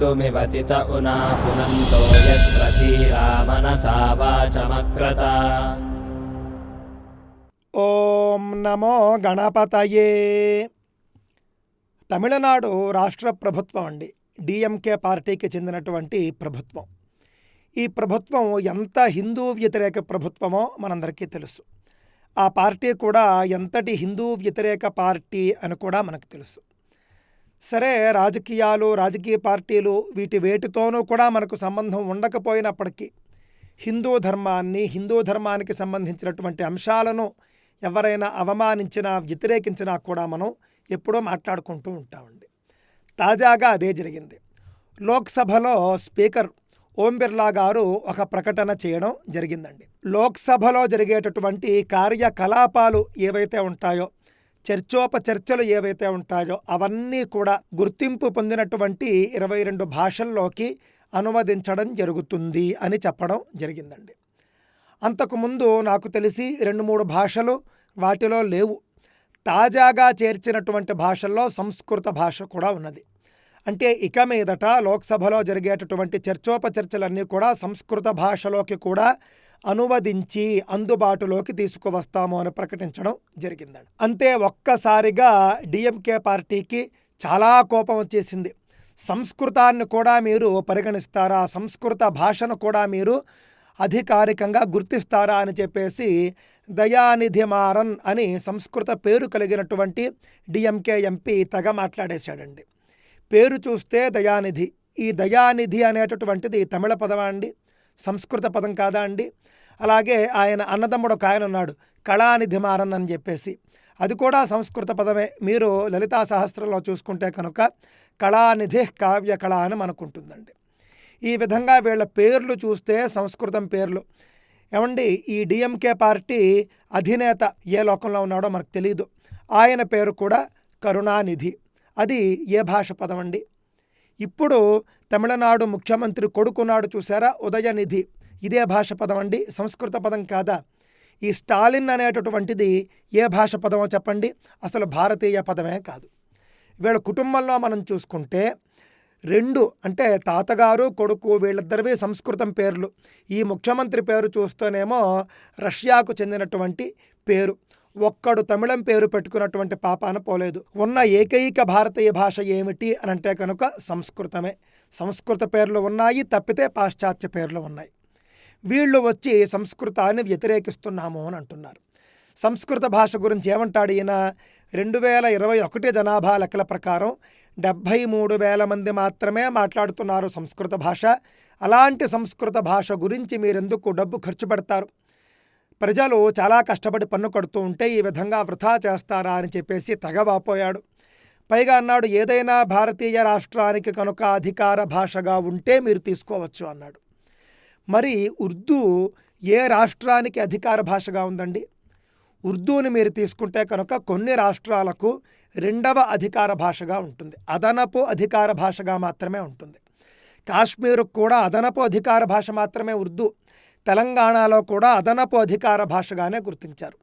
कर्तुमिवतित उना पुनन्तो यत्र धीरा मनसा वाचमक्रता ఓం నమో గణపతయే తమిళనాడు రాష్ట్ర ప్రభుత్వం అండి డిఎంకే పార్టీకి చెందినటువంటి ప్రభుత్వం ఈ ప్రభుత్వం ఎంత హిందూ వ్యతిరేక ప్రభుత్వమో మనందరికీ తెలుసు ఆ పార్టీ కూడా ఎంతటి హిందూ వ్యతిరేక పార్టీ అని కూడా మనకు తెలుసు సరే రాజకీయాలు రాజకీయ పార్టీలు వీటి వేటితోనూ కూడా మనకు సంబంధం ఉండకపోయినప్పటికీ హిందూ ధర్మాన్ని హిందూ ధర్మానికి సంబంధించినటువంటి అంశాలను ఎవరైనా అవమానించినా వ్యతిరేకించినా కూడా మనం ఎప్పుడూ మాట్లాడుకుంటూ ఉంటామండి. తాజాగా అదే జరిగింది. లోక్సభలో స్పీకర్ ఓం బిర్లా గారు ఒక ప్రకటన చేయడం జరిగిందండి. లోక్సభలో జరిగేటటువంటి కార్యకలాపాలు ఏవైతే ఉంటాయో చర్చోపచర్చలు ఏవైతే ఉంటాయో అవన్నీ కూడా గుర్తింపు పొందినటువంటి ఇరవై రెండు భాషల్లోకి అనువదించడం జరుగుతుంది అని చెప్పడం జరిగిందండి. అంతకుముందు నాకు తెలిసి రెండు మూడు భాషలు వాటిలో లేవు. తాజాగా చేర్చినటువంటి భాషల్లో సంస్కృత భాష కూడా ఉన్నది. అంటే ఇక మీదట లోక్సభలో జరిగేటటువంటి చర్చోపచర్చలన్నీ కూడా సంస్కృత భాషలోకి కూడా అనువదించి అందుబాటులోకి తీసుకువస్తాము అని ప్రకటించడం జరిగిందండి. అంతే ఒక్కసారిగా డిఎంకే పార్టీకి చాలా కోపం వచ్చేసింది. సంస్కృతాన్ని కూడా మీరు పరిగణిస్తారా? సంస్కృత భాషను కూడా మీరు అధికారికంగా గుర్తిస్తారా అని చెప్పేసి దయానిధి మారన్ అని సంస్కృత పేరు కలిగినటువంటి డిఎంకే ఎంపీ తెగ మాట్లాడేశాడండి. పేరు చూస్తే దయానిధి. ఈ దయానిధి అనేటటువంటిది తమిళ పదమా అండి సంస్కృత పదం కాదా అండి? అలాగే ఆయన అన్నదమ్ముడు ఒక ఆయన ఉన్నాడు కళానిధి మారన్ అని చెప్పేసి. అది కూడా సంస్కృత పదమే. మీరు లలితా సహస్రంలో చూసుకుంటే కనుక కళానిధి కావ్య కళ అని మనకుంటుందండి. ఈ విధంగా వీళ్ళ పేర్లు చూస్తే సంస్కృతం పేర్లు. ఏమండి ఈ డిఎంకే పార్టీ అధినేత ఏ లోకంలో ఉన్నాడో మనకు తెలియదు ఆయన పేరు కూడా కరుణానిధి. అది ఏ భాష పదం అండి ఇప్పుడు తమిళనాడు ముఖ్యమంత్రి కొడుకున్నాడు చూసారా ఉదయనిధి. ఇదే భాష పదం అండి సంస్కృత పదం కాదా? ఈ స్టాలిన్ అనేటటువంటిది ఏ భాష పదమో చెప్పండి. అసలు భారతీయ పదమే కాదు. వీళ్ళ కుటుంబంలో మనం చూసుకుంటే రెండు అంటే తాతగారు కొడుకు వీళ్ళిద్దరివి సంస్కృతం పేర్లు. ఈ ముఖ్యమంత్రి పేరు చూస్తేనేమో రష్యాకు చెందినటువంటి పేరు. ఒక్కడు తమిళం పేరు పెట్టుకున్నటువంటి పాపాన పోలేదు. ఉన్న ఏకైక భారతీయ భాష ఏమిటి అని అంటే కనుక సంస్కృతమే. సంస్కృత పేర్లు ఉన్నాయి తప్పితే పాశ్చాత్య పేర్లు ఉన్నాయి. వీళ్ళు వచ్చి సంస్కృతాన్ని వ్యతిరేకిస్తున్నాము అని అంటున్నారు. సంస్కృత భాష గురించి ఏమంటాడు ఈయన? రెండు వేల ఇరవై ఒకటి జనాభా లెక్కల ప్రకారం డెబ్భై మూడు వేల మంది మాత్రమే మాట్లాడుతున్నారు సంస్కృత భాష. అలాంటి సంస్కృత భాష గురించి మీరెందుకు డబ్బు ఖర్చు పెడతారు? ప్రజలు చాలా కష్టపడి పన్ను కడుతూ ఉంటే ఈ విధంగా వృధా చేస్తారా అని చెప్పేసి తెగవాపోయాడు. పైగా అన్నాడు ఏదైనా భారతీయ రాష్ట్రానికి కనుక అధికార భాషగా ఉంటే మీరు తీసుకోవచ్చు అన్నాడు. మరి ఉర్దూ ఏ రాష్ట్రానికి అధికార భాషగా ఉందండి? ఉర్దూని మీరు తీసుకుంటే కనుక కొన్ని రాష్ట్రాలకు రెండవ అధికార భాషగా ఉంటుంది. అదనపు అధికార భాషగా మాత్రమే ఉంటుంది. కాశ్మీర్కు కూడా అదనపు అధికార భాష మాత్రమే ఉర్దూ. తెలంగాణలో కూడా అదనపు అధికార భాషగానే గుర్తించారు.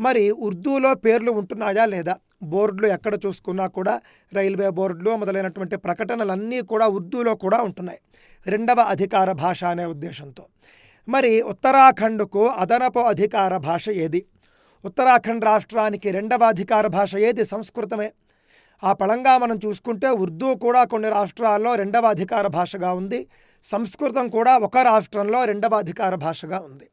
మరి ఉర్దూలో పేర్లు ఉంటున్నాయా లేదా? బోర్డులు ఎక్కడ చూసుకున్నా కూడా రైల్వే బోర్డులు మొదలైనటువంటి ప్రకటనలన్నీ కూడా ఉర్దూలో కూడా ఉంటున్నాయి. రెండవ అధికార భాష అనే ఉద్దేశంతో. మరి ఉత్తరాఖండ్కు అదనపు అధికార భాష ఏది? ఉత్తరాఖండ్ రాష్ట్రానికి రెండవ అధికార భాష ఏది? సంస్కృతమే. ఆ పళంగా మనం చూసుకుంటే ఉర్దూ కూడా కొన్ని రాష్ట్రాల్లో రెండవ అధికార భాషగా ఉంది. సంస్కృతం కూడా ఒక రాష్ట్రంలో రెండవ అధికార భాషగా ఉంది.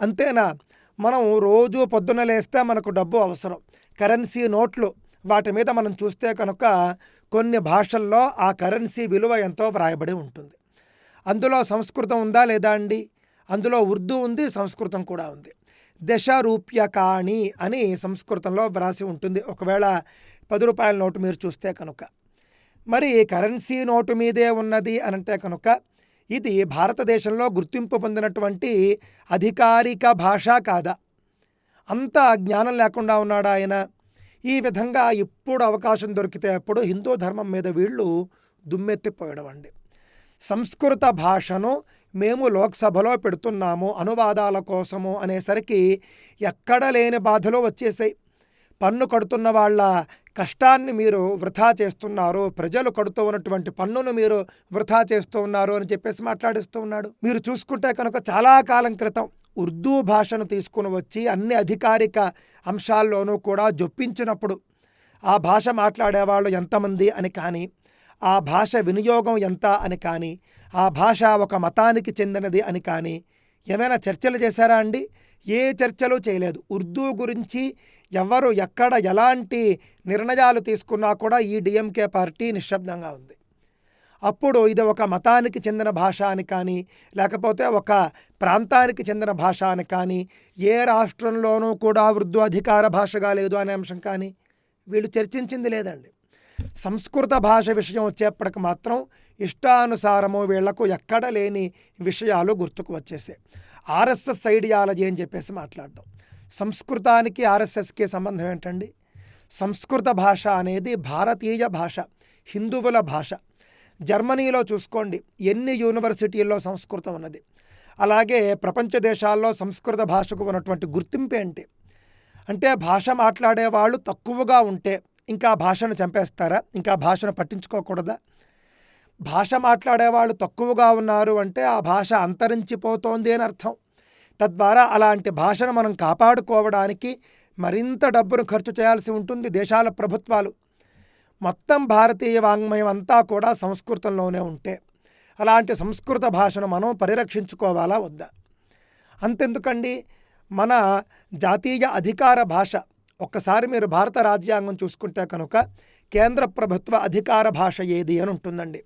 అంతేనా? మనం రోజు పొద్దున లేస్తే మనకు డబ్బు అవసరం. కరెన్సీ నోట్లు వాటి మీద మనం చూస్తే కనుక కొన్ని భాషల్లో ఆ కరెన్సీ విలువ ఎంతో వ్రాయబడి ఉంటుంది. అందులో సంస్కృతం ఉందా లేదా అండి? అందులో ఉర్దూ ఉంది సంస్కృతం కూడా ఉంది. దశ రూప్యకాణి అని సంస్కృతంలో వ్రాసి ఉంటుంది. ఒకవేళ పది రూపాయల నోటు మీరు చూస్తే కనుక. మరి కరెన్సీ నోటు మీదే ఉన్నది అని అంటే కనుక ఇది భారతదేశంలో గుర్తింపు పొందినటువంటి అధికారిక భాష కాదా. అంత జ్ఞానం లేకుండా ఉన్నాడు ఆయన? ఈ విధంగా ఎప్పుడు అవకాశం దొరికితే అప్పుడు హిందూ ధర్మం మీద వీళ్ళు దుమ్మెత్తిపోయడం అండి. సంస్కృత భాషను మేము లోక్సభలో పెడుతున్నాము అనువాదాల కోసము అనేసరికి ఎక్కడ లేని బాధలు వచ్చేసాయి. పన్ను కడుతున్న వాళ్ళ కష్టాన్ని మీరు వృధా చేస్తున్నారు. ప్రజలు కడుతూ ఉన్నటువంటి పన్నును మీరు వృధా చేస్తూ ఉన్నారు అని చెప్పేసి మాట్లాడిస్తూ ఉన్నాడు. మీరు చూసుకుంటే కనుక చాలా కాలం క్రితం ఉర్దూ భాషను తీసుకుని వచ్చి అన్ని అధికారిక అంశాల్లోనూ కూడా జొప్పించినప్పుడు ఆ భాష మాట్లాడేవాళ్ళు ఎంతమంది అని కానీ ఆ భాష వినియోగం ఎంత అని కానీ ఆ భాష ఒక మతానికి చెందినది అని కానీ ఏమైనా చర్చలు చేశారా అండి? ఏ చర్చలు చేయలేదు. ఉర్దూ గురించి ఎవరు ఎక్కడ ఎలాంటి నిర్ణయాలు తీసుకున్నా కూడా ఈ డిఎంకే పార్టీ నిశ్శబ్దంగా ఉంది. అప్పుడు ఇది ఒక మతానికి చెందిన భాష అని కానీ లేకపోతే ఒక ప్రాంతానికి చెందిన భాష అని కానీ ఏ రాష్ట్రంలోనూ కూడా ఉర్దూ అధికార భాషగా లేదు అనే అంశం కానీ వీళ్ళు చర్చించింది లేదండి. సంస్కృత భాష విషయం వచ్చేప్పటికి మాత్రం ఇష్టానుసారము వీళ్ళకు ఎక్కడ లేని విషయాలు గుర్తుకు వచ్చేసాయి. ఆర్ఎస్ఎస్ ఐడియాలజీ అని చెప్పేసి మాట్లాడడం. సంస్కృతానికి ఆర్ఎస్ఎస్కి సంబంధం ఏంటండి? సంస్కృత భాష అనేది భారతీయ భాష హిందువుల భాష. జర్మనీలో చూసుకోండి ఎన్ని యూనివర్సిటీల్లో సంస్కృతం ఉన్నది. అలాగే ప్రపంచ దేశాల్లో సంస్కృత భాషకు ఉన్నటువంటి గుర్తింపు ఏంటి? అంటే భాష మాట్లాడేవాళ్ళు తక్కువగా ఉంటే ఇంకా భాషను చంపేస్తారా? ఇంకా భాషను పట్టించుకోకూడదా? భాష మాట్లాడే వాళ్ళు తక్కువగా ఉన్నారు అంటే ఆ భాష అంతరించిపోతోంది అని అర్థం. తద్వారా అలాంటి భాషను మనం కాపాడుకోవడానికి మరింత డబ్బును ఖర్చు చేయాల్సి ఉంటుంది దేశాల ప్రభుత్వాలు. మొత్తం భారతీయ వాంగ్మయం అంతా కూడా సంస్కృతంలోనే ఉంటే. అలాంటి సంస్కృత భాషను మనం పరిరక్షించుకోవాలా? వద్దా? అంతెందుకండి? మన జాతీయ అధికార భాష ఒక్కసారి మీరు భారత రాజ్యాంగం చూసుకుంటే కనుక కేంద్ర ప్రభుత్వ అధికార భాష ఏది అని ఉంటుందండి.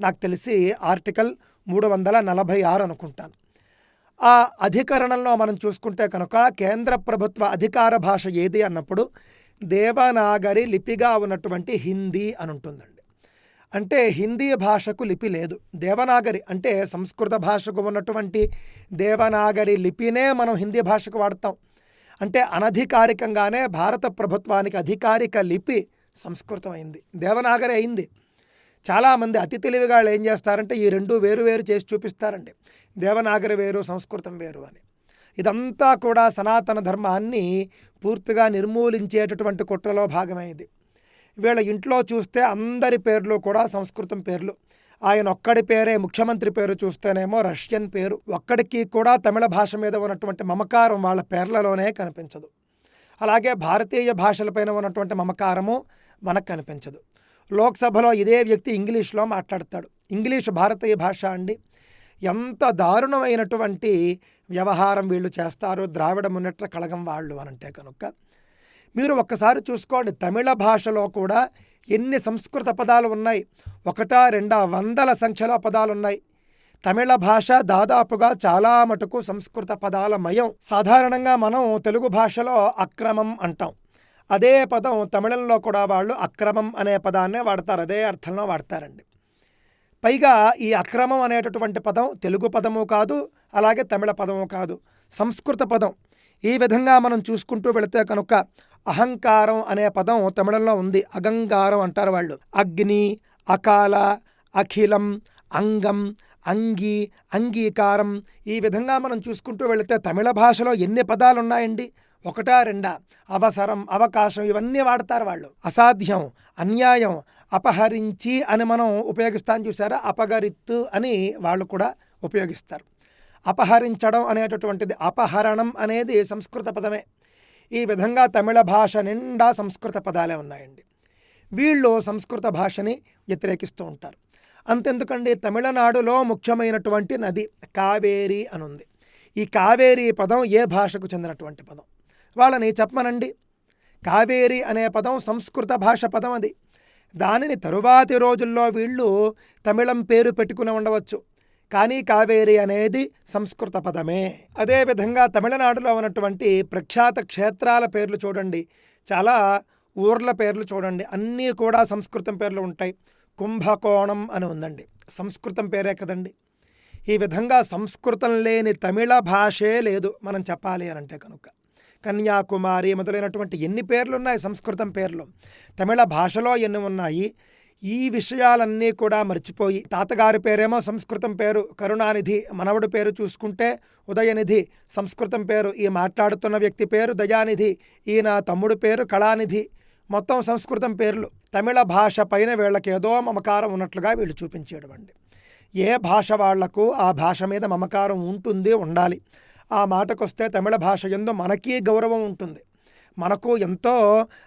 నాకు తెలిసి ఆర్టికల్ మూడు వందల నలభై ఆరు అనుకుంటాను. ఆ అధికరణంలో మనం చూసుకుంటే కనుక కేంద్ర ప్రభుత్వ అధికార భాష ఏది అన్నప్పుడు దేవనాగరి లిపిగా ఉన్నటువంటి హిందీ అని ఉంటుందండి. అంటే హిందీ భాషకు లిపి లేదు. దేవనాగరి అంటే సంస్కృత భాషకు ఉన్నటువంటి దేవనాగరి లిపినే మనం హిందీ భాషకు వాడతాం. అంటే అనధికారికంగానే భారత ప్రభుత్వానికి అధికారిక లిపి సంస్కృతం అయింది దేవనాగరి అయింది. చాలామంది అతి తెలివిగా ఏం చేస్తారంటే ఈ రెండు వేరు వేరు చేసి చూపిస్తారండి. దేవనాగరి వేరు సంస్కృతం వేరు అని. ఇదంతా కూడా సనాతన ధర్మాన్ని పూర్తిగా నిర్మూలించేటటువంటి కుట్రలో భాగమైంది. వీళ్ళ ఇంట్లో చూస్తే అందరి పేర్లు కూడా సంస్కృతం పేర్లు. ఆయన ఒక్కడి పేరే ముఖ్యమంత్రి పేరు చూస్తేనేమో రష్యన్ పేరు. ఒక్కడికి కూడా తమిళ భాష మీద ఉన్నటువంటి మమకారం వాళ్ళ పేర్లలోనే కనిపించదు. అలాగే భారతీయ భాషలపైన ఉన్నటువంటి మమకారము మనకు కనిపించదు. లోక్సభలో ఇదే వ్యక్తి ఇంగ్లీష్లో మాట్లాడతాడు. ఇంగ్లీష్ భారతీయ భాష అండి. ఎంత దారుణమైనటువంటి వ్యవహారం వీళ్ళు చేస్తారు. ద్రావిడ మున్నెట్ర కళగం వాళ్ళు అనంటే కనుక. మీరు ఒక్కసారి చూసుకోండి తమిళ భాషలో కూడా ఎన్ని సంస్కృత పదాలు ఉన్నాయి? ఒకటా రెండా వందల సంఖ్యలో పదాలు ఉన్నాయి తమిళ భాష దాదాపుగా చాలా మటుకు సంస్కృత పదాల మయం. సాధారణంగా మనం తెలుగు భాషలో అక్రమం అంటాం. అదే పదం తమిళంలో కూడా వాళ్ళు అక్రమం అనే పదాన్నే వాడతారు. అదే అర్థంలో వాడతారండి. పైగా ఈ అక్రమం అనేటటువంటి పదం తెలుగు పదము కాదు అలాగే తమిళ పదము కాదు. సంస్కృత పదం. ఈ విధంగా మనం చూసుకుంటూ వెళితే కనుక అహంకారం అనే పదం తమిళంలో ఉంది. అగంగారం అంటారు వాళ్ళు. అగ్ని అకాల అఖిలం అంగం అంగి అంగీకారం ఈ విధంగా మనం చూసుకుంటూ వెళితే తమిళ భాషలో ఎన్ని పదాలు ఉన్నాయండి ఒకటా రెండా? అవసరం అవకాశం ఇవన్నీ వాడతారు వాళ్ళు. అసాధ్యం అన్యాయం అపహరించి అని మనం ఉపయోగిస్తాం చూసారా అపగరిత్తు అని వాళ్ళు కూడా ఉపయోగిస్తారు. అపహరించడం అనేటటువంటిది అపహరణం అనేది సంస్కృత పదమే. ఈ విధంగా తమిళ భాష నిండా సంస్కృత పదాలే ఉన్నాయండి. వీళ్ళు సంస్కృత భాషని వ్యతిరేకిస్తూ ఉంటారు. అంతెందుకండి? తమిళనాడులో ముఖ్యమైనటువంటి నది కావేరి అని ఉంది ఈ కావేరి పదం ఏ భాషకు చెందినటువంటి పదం? వాళ్ళని చెప్పమనండి. కావేరి అనే పదం సంస్కృత భాష పదం అది. దానిని తరువాతి రోజుల్లో వీళ్ళు తమిళం పేరు పెట్టుకుని ఉండవచ్చు. కానీ కావేరి అనేది సంస్కృత పదమే. అదేవిధంగా తమిళనాడులో ఉన్నటువంటి ప్రఖ్యాత క్షేత్రాల పేర్లు చూడండి. చాలా ఊర్ల పేర్లు చూడండి. అన్నీ కూడా సంస్కృతం పేర్లు ఉంటాయి. కుంభకోణం అని ఉందండి. సంస్కృతం పేరే కదండి. ఈ విధంగా సంస్కృతం లేని తమిళ భాషే లేదు మనం చెప్పాలి అని అంటే కనుక. కన్యాకుమారి మొదలైనటువంటి ఎన్ని పేర్లు ఉన్నాయి సంస్కృతం పేర్లు? తమిళ భాషలో ఎన్ని ఉన్నాయి? ఈ విషయాలన్నీ కూడా మర్చిపోయి తాతగారి పేరేమో సంస్కృతం పేరు కరుణానిధి మనవడు పేరు చూసుకుంటే ఉదయనిధి సంస్కృతం పేరు. ఈ మాట్లాడుతున్న వ్యక్తి పేరు దయానిధి ఈయన తమ్ముడు పేరు కళానిధి. మొత్తం సంస్కృతం పేర్లు తమిళ భాష పైన వీళ్ళకేదో మమకారం ఉన్నట్లుగా వీళ్ళు చూపించేయడం అండి ఏ భాష వాళ్ళకు ఆ భాష మీద మమకారం ఉంటుంది ఉండాలి. ఆ మాటకొస్తే తమిళ భాష ఎందు మనకీ గౌరవం ఉంటుంది. మనకు ఎంతో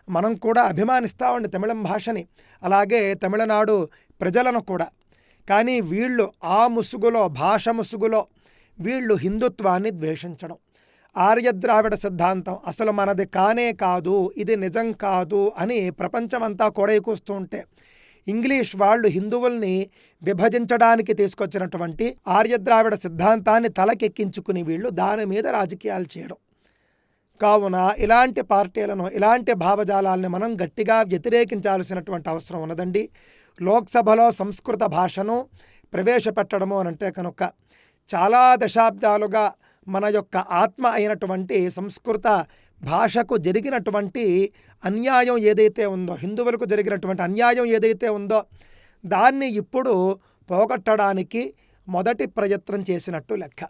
మనం కూడా అభిమానిస్తామండి తమిళం భాషని. అలాగే తమిళనాడు ప్రజలను కూడా. కానీ వీళ్ళు ఆ ముసుగులో భాష ముసుగులో వీళ్ళు హిందుత్వాన్ని ద్వేషించడం. ఆర్యద్రావిడ సిద్ధాంతం అసలు మనది కానే కాదు ఇది నిజం కాదు అని ప్రపంచమంతా కోడైకూస్తూ ఉంటే ఇంగ్లీష్ వాళ్ళు హిందువుల్ని విభజించడానికి తీసుకొచ్చినటువంటి ఆర్యద్రావిడ సిద్ధాంతాన్ని తలకెక్కించుకుని వీళ్ళు దాని మీద రాజకీయాలు చేయడం. కావున ఇలాంటి పార్టీలను ఇలాంటి భావజాలాల్ని మనం గట్టిగా వ్యతిరేకించాల్సినటువంటి అవసరం ఉన్నదండి. లోక్సభలో సంస్కృత భాషను ప్రవేశపెట్టడము అని అంటే కనుక చాలా దశాబ్దాలుగా మన యొక్క ఆత్మ అయినటువంటి సంస్కృత భాషకు జరిగినటువంటి అన్యాయం ఏదైతే ఉందో హిందువులకు జరిగినటువంటి అన్యాయం ఏదైతే ఉందో దాన్ని ఇప్పుడు పోగొట్టడానికి మొదటి ప్రయత్నం చేసినట్టు లెక్క.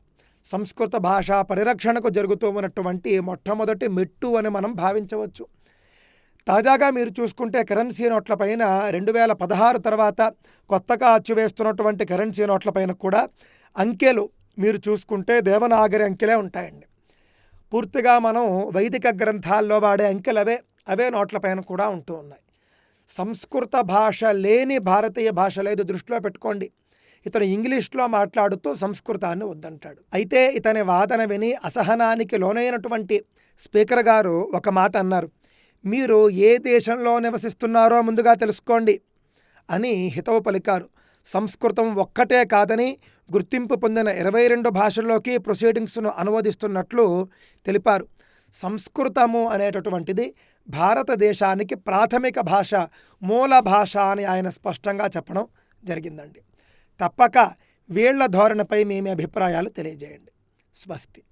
సంస్కృత భాష పరిరక్షణకు జరుగుతూ ఉన్నటువంటి మొట్టమొదటి మెట్టు అని మనం భావించవచ్చు. తాజాగా మీరు చూసుకుంటే కరెన్సీ నోట్ల పైన రెండు వేల పదహారు తర్వాత కొత్తగా అచ్చువేస్తున్నటువంటి కరెన్సీ నోట్ల పైన కూడా అంకెలు మీరు చూసుకుంటే దేవనాగరి అంకెలే ఉంటాయండి. పూర్తిగా మనం వైదిక గ్రంథాల్లో వాడే అంకెలు అవే అవే నోట్ల పైన కూడా ఉంటూ ఉన్నాయి. సంస్కృత భాష లేని భారతీయ భాష లేదు దృష్టిలో పెట్టుకోండి. ఇతను ఇంగ్లీష్లో మాట్లాడుతూ సంస్కృతాన్ని వద్దంటాడు. అయితే ఇతని వాదన విని అసహనానికి లోనైనటువంటి స్పీకర్ గారు ఒక మాట అన్నారు. మీరు ఏ దేశంలో నివసిస్తున్నారో ముందుగా తెలుసుకోండి అని హితవు పలికారు. సంస్కృతం ఒక్కటే కాదని గుర్తింపు పొందిన ఇరవై రెండు భాషల్లోకి ప్రొసీడింగ్స్ను అనువదిస్తున్నట్లు తెలిపారు. సంస్కృతము అనేటటువంటిది భారతదేశానికి ప్రాథమిక భాష మూల భాష అని ఆయన స్పష్టంగా చెప్పడం జరిగిందండి. తప్పక వీళ్ళ ధోరణిపై మీ అభిప్రాయాలు తెలియజేయండి. స్వస్తి.